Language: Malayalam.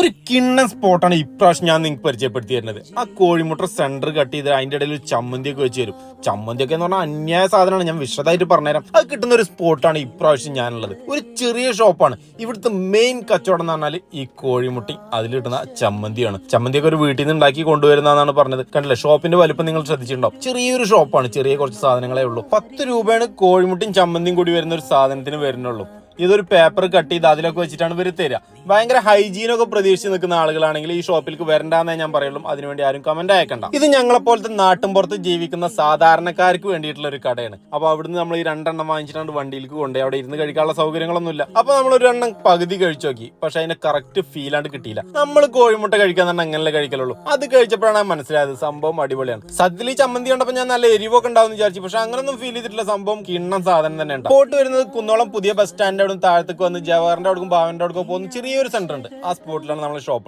ഒരു കിണ്ണൻ സ്പോട്ടാണ് ഇപ്രാവശ്യം ഞാൻ നിങ്ങൾക്ക് പരിചയപ്പെടുത്തി തരുന്നത്. ആ കോഴിമുട്ട സെന്റർ കട്ട് ചെയ്ത് അതിന്റെ ഇടയിൽ ഒരു ചമ്മന്തിയൊക്കെ വെച്ച് തരും. ചമ്മന്തിയൊക്കെ എന്ന് പറഞ്ഞാൽ അന്യായ സാധനമാണ്. ഞാൻ വിശദമായിട്ട് പറഞ്ഞുതരാം. അത് കിട്ടുന്ന ഒരു സ്പോട്ടാണ് ഇപ്രാവശ്യം ഞാനുള്ളത്. ഒരു ചെറിയ ഷോപ്പാണ് ഇവിടുത്തെ മെയിൻ കച്ചവടം എന്ന് പറഞ്ഞാൽ ഈ കോഴിമുട്ടി അതിൽ കിട്ടുന്ന ചമ്മന്തിയാണ്. ചമ്മന്തിയൊക്കെ ഒരു വീട്ടിൽ നിന്ന് ഉണ്ടാക്കി കൊണ്ടുവരുന്നതാണ് പറഞ്ഞത്. കണ്ടില്ലേ? ഷോപ്പിന്റെ വലിപ്പം നിങ്ങൾ ശ്രദ്ധിച്ചിട്ടുണ്ടാവും. ചെറിയൊരു ഷോപ്പാണ് ചെറിയ കുറച്ച് സാധനങ്ങളേ ഉള്ളൂ. പത്ത് രൂപയാണ് കോഴിമുട്ടിയും ചമ്മന്തിയും കൂടി വരുന്ന ഒരു സാധനത്തിന് വരുന്നുള്ളൂ. ഇതൊരു പേപ്പർ കട്ട് ചെയ്ത് അതിലൊക്കെ വെച്ചിട്ടാണ് ഇവർ തരിക ഭയങ്കര ഹൈജീനൊക്കെ പ്രതീക്ഷിച്ച് നിൽക്കുന്ന ആളുകളാണെങ്കിൽ ഈ ഷോപ്പിലേക്ക് വരണ്ടെന്നേ ഞാൻ പറയുള്ളൂ. അതിനുവേണ്ടി ആരും കമന്റ് അയക്കണ്ട. ഇത് ഞങ്ങളെ പോലത്തെ നാട്ടും പുറത്ത് ജീവിക്കുന്ന സാധാരണക്കാർക്ക് വേണ്ടിയിട്ടുള്ള ഒരു കടയാണ്. അപ്പൊ അവിടുന്ന് നമ്മൾ ഈ രണ്ടെണ്ണം വാങ്ങിച്ചിട്ടാണ് വണ്ടിയിലേക്ക് കൊണ്ടേ അവിടെ ഇരുന്ന് കഴിക്കാനുള്ള സൗകര്യങ്ങളൊന്നുമില്ല. അപ്പൊ നമ്മൾ ഒരു എണ്ണം പകുതി കഴിച്ചു നോക്കി. പക്ഷെ അതിന്റെ കറക്റ്റ് ഫീൽ ആണ്ട് കിട്ടിയില്ല. നമ്മൾ കോഴിമുട്ട കഴിക്കാൻ തന്നെ അങ്ങനല്ലേ കഴിക്കലുള്ളൂ. അത് കഴിച്ചപ്പോഴാണ് മനസ്സിലായത് സംഭവം അടിപൊളിയാണ്. സദ്യയിൽ ഈ ചമ്മന്തി കണ്ടപ്പോൾ ഞാൻ നല്ല എരിവൊക്കെ ഉണ്ടാവും വിചാരിച്ചു. പക്ഷെ അങ്ങനൊന്നും ഫീൽ ചെയ്തിട്ടുള്ള സംഭവം കിണ്ണം സാധനം തന്നെയാണ് പോട്ട് വരുന്നത് കുന്നോളം പുതിയ ബസ് സ്റ്റാൻഡ് അവിടെ താഴത്തേക്ക് വന്ന് ജവഹറിന്റെ അവിടേക്കും ഭാവന്റെ അവിടേക്കും പോകുന്ന ചെറിയൊരു സെന്റർ ഉണ്ട്. ആ സ്പോട്ടിലാണ് നമ്മൾ ഷോപ്പ്